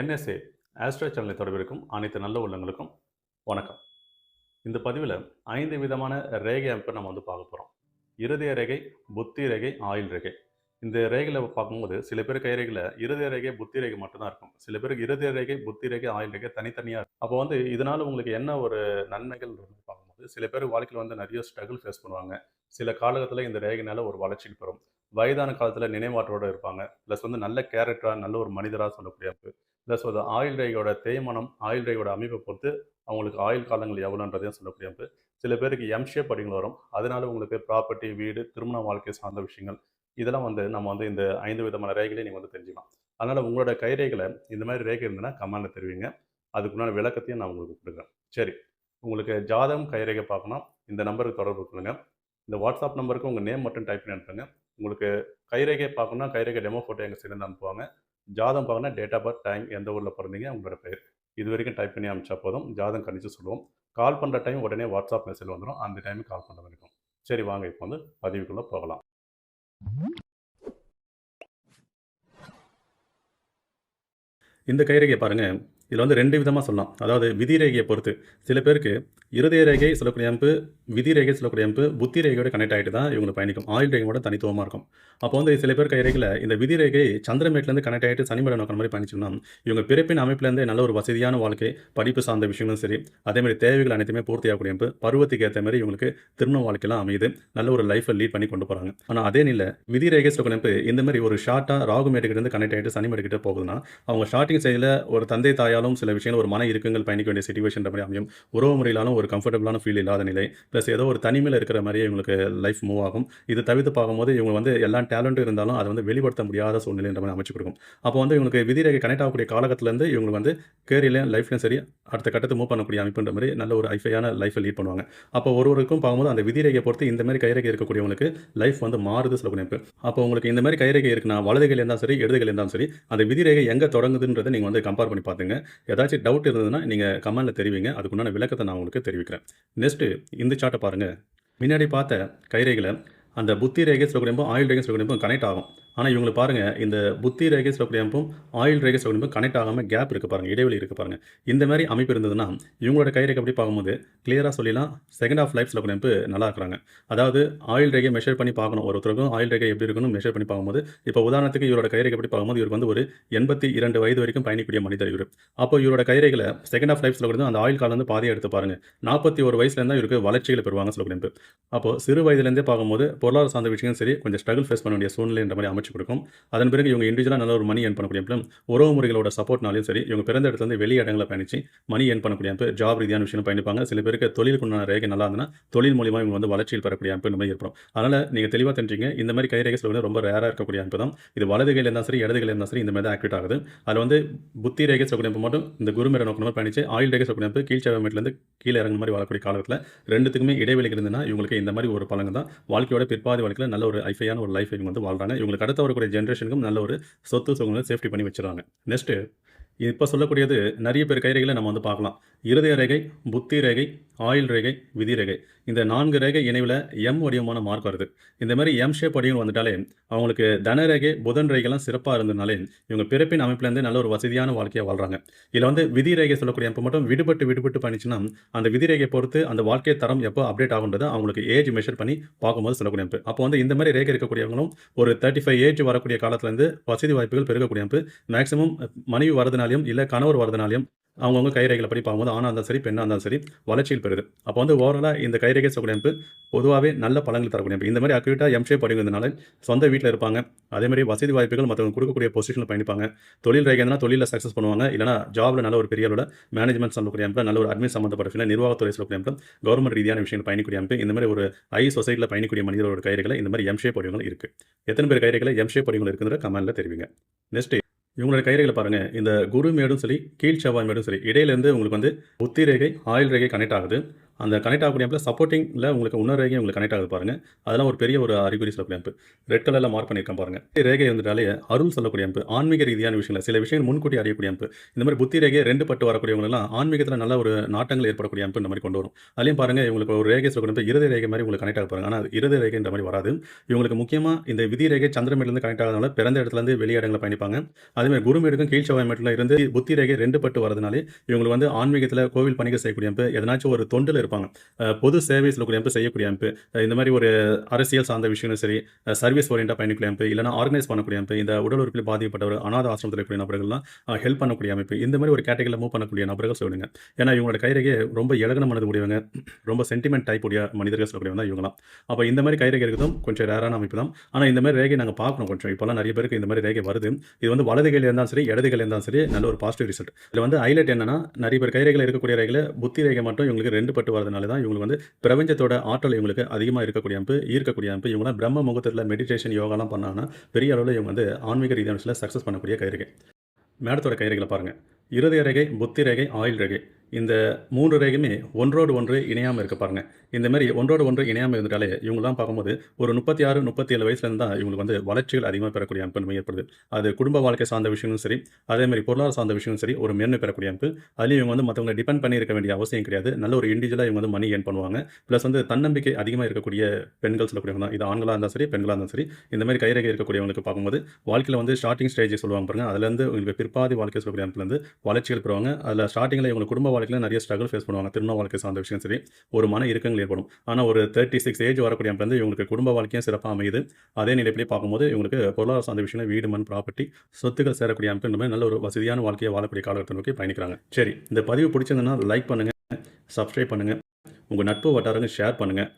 NSA astro சேனலை தொடர்பிருக்கும் அனைத்து நல்ல உள்ளங்களுக்கும் வணக்கம். இந்த பதிவில் ஐந்து விதமான ரேகை அமைப்பை நம்ம வந்து பார்க்க போகிறோம் இருதய ரேகை புத்தி ரேகை ஆயுள் ரேகை. இந்த ரேகையில் பார்க்கும்போது சில பேர் கைரேகையில் இருதய ரேகை புத்தி ரேகை மட்டும்தான் இருக்கும். சில பேருக்கு இருதய ரேகை புத்தி ரேகை ஆயுள் ரேகை தனித்தனியாக இருக்கும். அப்போ வந்து இதனால் உங்களுக்கு என்ன ஒரு நன்மைகள் பார்க்கும்போது சில பேர் வாழ்க்கையில் வந்து நிறைய ஸ்ட்ரகிள் ஃபேஸ் பண்ணுவாங்க. சில காலகட்டத்தில் இந்த ரேகைனால ஒரு வளர்ச்சிக்கு பெறும். வயதான காலத்தில் நினைவாற்றோடு இருப்பாங்க. ப்ளஸ் வந்து நல்ல கேரக்டராக நல்ல ஒரு மனிதராக சொல்லக்கூடிய ப்ளஸ் ஒரு ஆயுள் ரேகையோட தேய்மானம் ஆயுள் ரேகையோட அமைப்பை பொறுத்து அவங்களுக்கு ஆயுள் காலங்கள் எவ்வளோன்றதையும் சொல்லக்கூடிய அமைப்பு. சில பேருக்கு எம் ஷேப் வரும். அதனால உங்களுக்கு ப்ராப்பர்ட்டி வீடு திருமண வாழ்க்கை சார்ந்த விஷயங்கள். இதெல்லாம் வந்து நம்ம வந்து இந்த ஐந்து விதமான ரேகைகளை நீங்கள் வந்து தெரிஞ்சுக்கலாம். அதனால் உங்களோட கைரேகளை இந்த மாதிரி ரேகை இருந்ததுன்னா கமெண்டில் தெரிவிங்க. அதுக்குண்டான விளக்கத்தையும் நான் உங்களுக்கு கொடுக்குறேன். சரி. உங்களுக்கு ஜாதகம் கைரேகை பார்க்கணும். இந்த நம்பருக்கு தொடர்பு கொள்ளுங்க. இந்த வாட்ஸ்அப் நம்பருக்கு உங்கள் நேம் மட்டும் டைப் பண்ணி அனுப்புங்க. உங்களுக்கு கைரேகை பார்க்கணும்னா கைரேகை டெமோ ஃபோட்டோ எங்கள் சைடு அனுப்புவாங்க. ஜாதம் பார்க்கணும்னா டேட் ஆஃப் பர்த் டைம் எந்த ஊரில் பிறந்தீங்க உங்களோட பேர் இது வரைக்கும் டைப் பண்ணி அனுப்பிச்சா போதும். ஜாதம் கணிச்சு சொல்லுவோம். கால் பண்ணுற டைம் உடனே வாட்ஸ்அப் மெசேஜ் வந்துடும் அந்த டைமுக்கு கால் பண்ண வரைக்கும். சரி வாங்க இப்போ வந்து பதிவுக்குள்ளே போகலாம். இந்த கைரேகையை பாருங்கள் இதில் வந்து ரெண்டு விதமாக சொல்லலாம். அதாவது விதி ரேகையை பொறுத்து. சில பேருக்கு இருதய ரேகை சொல்லக்கூடிய அமைப்பு விதி ரேகை சொல்லக்கூடிய அமைப்பு புத்தி ரேகையோட கனெக்ட் ஆகிட்டு தான் இவங்க பயணிக்கும். ஆயுள் ரேகையோட தனித்துவமாக இருக்கும். அப்போ வந்து சில பேர் கைரேகையில் இந்த விதி ரேகை சந்திரமேட்லேருந்து கனெக்ட் ஆகிட்டு சனிமலை நோக்கிற மாதிரி பயணிச்சோம்னா இவங்க பிறப்பின் அமைப்புலேருந்தே நல்ல ஒரு வசதியான வாழ்க்கை படிப்பு சார்ந்த விஷயங்களும் சரி அதேமாதிரி தேவைகள் அனைத்துமே பூர்த்தியாகக்கூடிய அமைப்பு பருவத்துக்கு ஏற்ற மாதிரி இவங்களுக்கு திருமண வாழ்க்கையெல்லாம் அமையுது. நல்ல ஒரு லைஃப்பை லீட் பண்ணி கொண்டு போகிறாங்க ஆனால் அதே நிலை விதி ரேகை சொல்லக்கூடிய அமைப்பு இந்த மாதிரி ஒரு ஷார்ட்டாக ராகு கனெக்ட் ஆகிட்டு சனிமேட்டுக்கிட்டே போகுதுன்னா அவங்க ஷார்ட்டிங் சைடில் ஒரு தந்தை தாயா தாயாலும் சில விஷயங்கள் ஒரு மன இருக்குங்கள் பயணிக்க வேண்டிய சுச்சுவேஷன் மாதிரி அமையும். உறவு முறையிலாலும் ஒரு கம்ஃபர்டபுளான ஃபீல் இல்லாத நிலை. ப்ளஸ் ஏதோ ஒரு தனிமையில் இருக்கிற மாதிரியே இவங்களுக்கு லைஃப் மூவ் ஆகும். இது தவிர்த்து பார்க்கும்போது இவங்க வந்து எல்லா டேலண்ட்டும் இருந்தாலும் அதை வந்து வெளிப்படுத்த முடியாத சூழ்நிலைன்ற மாதிரி அமைச்சு கொடுக்கும். அப்போ வந்து இவங்களுக்கு விதிரேகை கனெக்ட் ஆகக்கூடிய காலகட்டத்திலேருந்து இவங்க வந்து கேரியர்லையும் லைஃப்லையும் சரி அடுத்த கட்டத்தை மூவ் பண்ணக்கூடிய அமைப்புன்ற மாதிரி நல்ல ஒரு ஐஃபையான லைஃப்பை லீட் பண்ணுவாங்க. அப்போ ஒருவருக்கும் பார்க்கும்போது அந்த விதிரேகை பொறுத்து இந்த மாதிரி கைரேகை இருக்கக்கூடியவங்களுக்கு லைஃப் வந்து மாறுது சொல்லக்கூடிய அமைப்பு அப்போ உங்களுக்கு இந்த மாதிரி கைரேகை இருக்குன்னா வலதுகள் இருந்தாலும் சரி இடதுகள் இருந்தாலும் சரி அந்த விதிரேகை எங்கே தொடங்குதுன்றதை நீங்கள் வந்து கம்பேர் பண்ணி பார்த்துங்க. ஏதாச்சும் டவுட் இருந்ததுன்னா நீங்கள் கமெண்ட்டில் தெரிவிங்க. அதுக்குண்டான விளக்கத்தை நான் உங்களுக்கு தெரிவிக்கிறேன். நெக்ஸ்ட்டு இந்த சார்ட்டை பாருங்கள் முன்னாடி பார்த்த கைரேகையில் அந்த புத்தி ரேகை சொல்லக்கூடிய ஆயுள் ரேகை சொல்லக்கூடிய கனெக்ட் ஆகும். ஆனால் இவங்களை பாருங்கள் இந்த புத்தி ரேகை சொல்லக்கூடிய அமைப்பும் ஆயில் ரேகை சொல்லக்கூடிய கனெக்ட் ஆகாமல் கேப் இருக்குது பாருங்கள் இடைவெளி இருக்குது பாருங்கள் இந்த மாதிரி அமைப்பு இருந்ததுன்னா இவங்களோட கைரேகை அப்படி பார்க்கும்போது கிளியராக சொல்லலாம் செகண்ட் ஆஃப் லைஃப் சொல்லக்கூடிய அமைப்பு நல்லா இருக்கிறாங்க. அதாவது ஆயில் ரேகை மெஷர் பண்ணி பார்க்கணும். ஒருத்தருக்கும் ஆயில் ரேகை எப்படி இருக்குன்னு மெஷர் பண்ணி பார்க்கும்போது இப்போ உதாரணத்துக்கு இவரோட கைரேகை எப்படி பார்க்கும்போது இவருக்கு வந்து ஒரு எண்பத்தி இரண்டு வயது வரைக்கும் பயணிக்கூடிய மனிதர் இவர். அப்போ இவரோட கைரேகையில் செகண்ட் ஆஃப் லைஃப் சொல்லக்கூடிய அந்த ஆயில் காலம் வந்து பாதியை எடுத்து பாருங்கள் நாற்பத்தி ஒரு வயசுலேருந்து இவருக்கு வளர்ச்சிகளை பெறுவாங்க சொல்லக்கூடிய அமைப்பு அப்போ சிறு வயதுலேருந்தே பார்க்கும்போது பொருளாதார சார்ந்த விஷயம் சரி கொஞ்சம் ஸ்ட்ரகிள் ஃபேஸ் பண்ண வேண்டிய சூழ்நிலைன்ற மாதிரி அமைச்சு கொடுக்கும். அதன் பிறகு இவங்க இண்டிவிஜுவலாக நல்ல ஒரு மணி ஏன் பண்ணக்கூடிய உறவு முறைகளோட சப்போர்ட்னாலையும் சரி இவங்க பிறந்த இடத்துலேருந்து வெளி இடங்களை பயணிச்சு மணி ஏன் பண்ணக்கூடிய அமைப்பு ஜாப் ரீதியான விஷயம் பயணிப்பாங்க. சில பேருக்கு தொழிலுக்குண்டான ரேகை நல்லா இருந்ததுன்னா தொழில் மூலியமாக இவங்க வந்து வளர்ச்சியில் பெறக்கூடிய அமைப்பு இந்த மாதிரி ஏற்படும். அதனால் நீங்கள் தெளிவாக தெரிஞ்சிங்க இந்த மாதிரி கைரேகை சொல்வது ரொம்ப ரேராக இருக்கக்கூடிய அமைப்பு தான். இது வலது கையில் இருந்தால் சரி இடது கையில் இருந்தால் சரி இந்த மாதிரி தான் ஆக்டிவேட் ஆகுது. அதில் வந்து புத்தி ரேகை சொல்லக்கூடிய அமைப்பு மட்டும் இந்த குருமேரை நோக்கமாக பயணிச்சு ஆயில் ரேகை சொல்லக்கூடிய அமைப்பு கீழ்ச்சேவமேட்லேருந்து கீழே இறங்குற மாதிரி வாழக்கூடிய காலத்தில் ரெண்டுத்துக்குமே இடைவெளி இருந்ததுன்னா இவங்களுக்கு இந்த மாதிரி ஒரு பலங்க தான். வாழ்க்கையோட பிற்பாதி வாழ்க்கையில் நல்ல ஒரு ஐஃபையான ஒரு லைஃப் இவங்க வந்து வாழ்றாங்க. இவங்களுக்கு அடுத்த வரக்கூடிய ஜென்ரேஷனுக்கும் நல்ல ஒரு சொத்து சுகங்களை சேஃப்டி பண்ணி வச்சுருவாங்க. நெக்ஸ்ட்டு இப்போ சொல்லக்கூடியது நிறைய பேர் கைரேகைகளை நம்ம வந்து பார்க்கலாம். இருதய ரேகை புத்தி ரேகை ஆயில் ரேகை விதி ரேகை. இந்த நான்கு ரேகை இணைவில் எம் வடிவமான மார்க் வருது. இந்த மாதிரி எம் ஷேப் வடிவம் வந்துட்டாலே அவங்களுக்கு தன ரேகை புதன் ரேகைலாம் சிறப்பாக இருந்ததுனாலே இவங்க பிறப்பின் அமைப்புலேருந்து நல்ல ஒரு வசதியான வாழ்க்கையை வாழ்றாங்க. இதில் வந்து விதி ரேகை சொல்லக்கூடிய அமைப்பு மட்டும் விடுபட்டு விடுபட்டு பண்ணிச்சுன்னா அந்த விதி ரேகை பொறுத்து அந்த வாழ்க்கை தரம் எப்போ அப்டேட் ஆகுன்றதை அவங்களுக்கு ஏஜ் மெஷர் பண்ணி பார்க்கும்போது சொல்லக்கூடிய அமைப்பு அப்போ வந்து இந்த மாதிரி ரேகை இருக்கக்கூடியவங்களும் ஒரு தேர்ட்டி ஃபைவ் ஏஜ் வரக்கூடிய காலத்துலேருந்து வசதி வாய்ப்புகள் பெருகக்கூடிய அமைப்பு மேக்ஸிமம் மனைவி வரதுனாலையும் இல்லை கணவர் வரதுனாலையும் அவங்கவுங்க கைரேகைகளை படி பார்க்கும்போது ஆணாக இருந்தாலும் சரி பெண்ணாக இருந்தாலும் சரி வளர்ச்சியில் பெறுது. அப்போ வந்து ஓவராலாக இந்த கைரேகை சொல்லக்கூடிய அமைப்பு பொதுவாகவே நல்ல பலன்கள் தரக்கூடிய அமைப்பு இந்த மாதிரி அக்யூட்டாக எம்ஷே படிங்கிறதுனால சொந்த வீட்டில் இருப்பாங்க. அதே மாதிரி வசதி வாய்ப்புகள் மற்றவங்க கொடுக்கக்கூடிய பொசிஷனில் பயணிப்பாங்க. தொழில் ரேகைனா தொழிலில் சக்ஸஸ் பண்ணுவாங்க. இல்லைனா ஜாபில் நல்ல ஒரு பெரிய அளவில் மேனேஜ்மெண்ட் சொல்லக்கூடிய அமைப்பு நல்ல ஒரு அட்மின் சம்மந்தப்பட்ட விஷயம் நிர்வாகத்துறை சொல்லக்கூடிய அமைப்பு கவர்மெண்ட் ரீதியான விஷயங்கள் பயணிக்கூடிய அமைப்பு இந்த மாதிரி ஒரு ஐ சொசைட்டியில் பயணிக்கூடிய மனிதர்களோட கைரேகளை இந்த மாதிரி எம்ஷே படிவங்கள் இருக்குது எத்தனை பேர் கைரேகளை எம்ஷே படிவங்கள் இருக்குங்கிற கமெண்ட்டில் தெரிவிங்க. நெக்ஸ்ட் இவங்களோட கைரேகளை பாருங்கள் இந்த குரு மேடும் சரி கீழ் செவ்வாய் மேடும் சரி இடையிலேருந்து உங்களுக்கு வந்து புத்தி ரேகை ஆயுள் ரேகை கனெக்ட் ஆகுது. அந்த கனெக்ட் ஆகக்கூடிய ஆப்பில் சப்போர்ட்டிங்கில் உங்களுக்கு இன்னொரு ரேகை உங்களுக்கு கனெக்ட் ஆகுது பாருங்கள் அதெல்லாம் ஒரு பெரிய ஒரு அறிகுறி சொல்லக்கூடிய அமைப்பு ரெட் கலரில் மார்க் பண்ணியிருக்கேன் பாருங்கள் ரேகை இருந்துட்டாலே அருள் சொல்லக்கூடிய அமைப்பு ஆன்மீக ரீதியான விஷயங்கள் சில விஷயங்கள் முன்கூட்டி அறியக்கூடிய அமைப்பு இந்த மாதிரி புத்தி ரேகை ரெண்டு பட்டு வரக்கூடியவங்களெல்லாம் ஆன்மீகத்தில் நல்ல ஒரு நாட்டங்கள் ஏற்படக்கூடிய அம்பு இந்த மாதிரி கொண்டு வரும். அதுலேயும் பாருங்கள் இவங்களுக்கு ஒரு ரேகை சொல்லக்கூடிய அமைப்பு இருதய ரேகை மாதிரி உங்களுக்கு கனெக்ட் ஆக பாருங்க ஆனால் இருதய ரேகைன்ற மாதிரி வராது. இவங்களுக்கு முக்கியமாக இந்த விதி ரேகை சந்திரமேலேருந்து கனெக்ட் ஆகிறதுனால பிறந்த இடத்துலேருந்து வெளியிடங்களை பயணிப்பாங்க. அதேமாதிரி குருமேடுக்கும் கீழ் செவ்வாய் மேட்டில் இருந்து புத்தி ரேகை ரெண்டு பட்டு வரதுனாலே இவங்களுக்கு வந்து ஆன்மீகத்தில் கோவில் பணிகள் செய்யக்கூடிய அம்பு எதனாச்சும் ஒரு தொண்டில் இருப்பாங்க. பொது சேவை சொல்லக்கூடிய அமைப்பு செய்யக்கூடிய அமைப்பு இந்த மாதிரி ஒரு அரசியல் சார்ந்த விஷயங்களும் சரி சர்வீஸ் ஓரியண்டாக பயணிக்கூடிய அமைப்பு இல்லைனா ஆர்கனைஸ் பண்ணக்கூடிய அமைப்பு இந்த உடல் உறுப்பில் பாதிக்கப்பட்டவர் அநாத ஆசிரமத்தில் இருக்கக்கூடிய நபர்கள்லாம் ஹெல்ப் பண்ணக்கூடிய அமைப்பு இந்த மாதிரி ஒரு கேட்டகரியில் மூவ் பண்ணக்கூடிய நபர்கள் சொல்லுங்க. ஏன்னா இவங்களோட கைரேகை ரொம்ப இலகன மனது உடையவங்க ரொம்ப சென்டிமெண்ட் டைப் உடைய மனிதர்கள் சொல்லக்கூடியவங்க தான் இவங்களாம் அப்போ இந்த மாதிரி கைரகை இருக்கிறதும் கொஞ்சம் ரேரான அமைப்பு தான். ஆனால் இந்த மாதிரி ரேகை நாங்கள் பார்க்கணும் கொஞ்சம். இப்போலாம் நிறைய பேருக்கு இந்த மாதிரி ரேகை வருது. இது வந்து வலதுகையில் இருந்தாலும் சரி இடது இருந்தாலும் சரி நல்ல ஒரு பாசிட்டிவ் ரிசல்ட் இதில் வந்து ஹைலைட் என்னன்னா நிறைய பேர் கைரேகையில் இருக்கக்கூடிய ரேகையில் புத்தி ரேகை மட்டும் இவங்களுக்கு ரெண்டு பட்டு வரதுனால தான் இவங்களுக்கு வந்து பிரபஞ்சத்தோட ஆற்றல் இவங்களுக்கு அதிகமாக இருக்கக்கூடிய அமைப்பு ஈர்க்கக்கூடிய அமைப்பு. இவங்களாம் பிரம்ம முகத்தில் மெடிடேஷன் யோகாலாம் பண்ணாங்கன்னா பெரிய அளவில் இவங்க வந்து ஆன்மீக ரீதியான சக்ஸஸ் பண்ணக்கூடிய கயிறுகள் மேடத்தோட கயிறுகளை பாருங்கள் இருதய ரேகை புத்தி ரேகை ஆயில் ரேகை. இந்த மூன்று ரேகையுமே ஒன்றோடு ஒன்று இணையாமல் இருக்க பாருங்க. இந்த மாதிரி ஒன்றோடு ஒன்று இணையாமல் இருந்துட்டாலே இவங்களாம் பார்க்கும்போது ஒரு முப்பத்தி ஆறு முப்பத்தி ஏழு வயசுலேருந்து தான் இவங்களுக்கு வந்து வளர்ச்சிகள் அதிகமாக பெறக்கூடிய அமைப்பு ஏற்படுது. அது குடும்ப வாழ்க்கை சார்ந்த விஷயங்களும் சரி அதே மாதிரி பொருளாதார சார்ந்த விஷயமும் சரி ஒரு மேன்மை பெறக்கூடிய அமைப்பு. அதுலேயும் இவங்க வந்து மற்றவங்களை டிபெண்ட் பண்ணி இருக்க வேண்டிய அவசியம் கிடையாது. நல்ல ஒரு இண்டிவிஜுவலாக இவங்க வந்து மணி ஏன் பண்ணுவாங்க. ப்ளஸ் வந்து தன்னம்பிக்கை அதிகமாக இருக்கக்கூடிய பெண்கள் சொல்லக்கூடியவங்க தான். இது ஆண்களாக இருந்தாலும் சரி பெண்களாக இருந்தாலும் சரி இந்த மாதிரி கைரேகை இருக்கக்கூடியவங்களுக்கு பார்க்கும்போது வாழ்க்கையில் வந்து ஸ்டார்டிங் ஸ்டேஜ் சொல்லுவாங்க பாருங்க. அதுலேருந்து உங்களுக்கு பிற்பாதி வாழ்க்கை சொல்லக்கூடிய அமைப்புலேருந்து வளர்ச்சிகள் பெறுவாங்க. அதில் ஸ்டார்டிங்கில் இவங்க குடும்ப வாழ்க்கையில் நிறைய ஸ்ட்ரகிள் ஃபேஸ் பண்ணுவாங்க. திருமண வாழ்க்கை சார்ந்த விஷயம் சரி ஒரு மன இறுக்கங்கள் ஏற்படும். ஆனால் ஒரு தேர்ட்டி சிக்ஸ் ஏஜ் வரக்கூடிய அமைப்பு வந்து இவங்களுக்கு குடும்ப வாழ்க்கையும் சிறப்பாக அமையுது. அதே நிலைப்பிலே பார்க்கும்போது இவங்களுக்கு பொருளாதார சார்ந்த விஷயம் வீடு மண் ப்ராப்பர்ட்டி சொத்துக்கள் சேரக்கூடிய அமைப்பு இந்த மாதிரி நல்ல ஒரு வசதியான வாழ்க்கையை வாழக்கூடிய காலகட்டத்தை நோக்கி பயணிக்கிறாங்க. சரி இந்த பதிவு பிடிச்சிருந்ததுன்னா லைக் பண்ணுங்கள் சப்ஸ்கிரைப் பண்ணுங்கள் உங்கள் நட்பு வட்டாரங்க ஷேர் பண்ணுங்கள்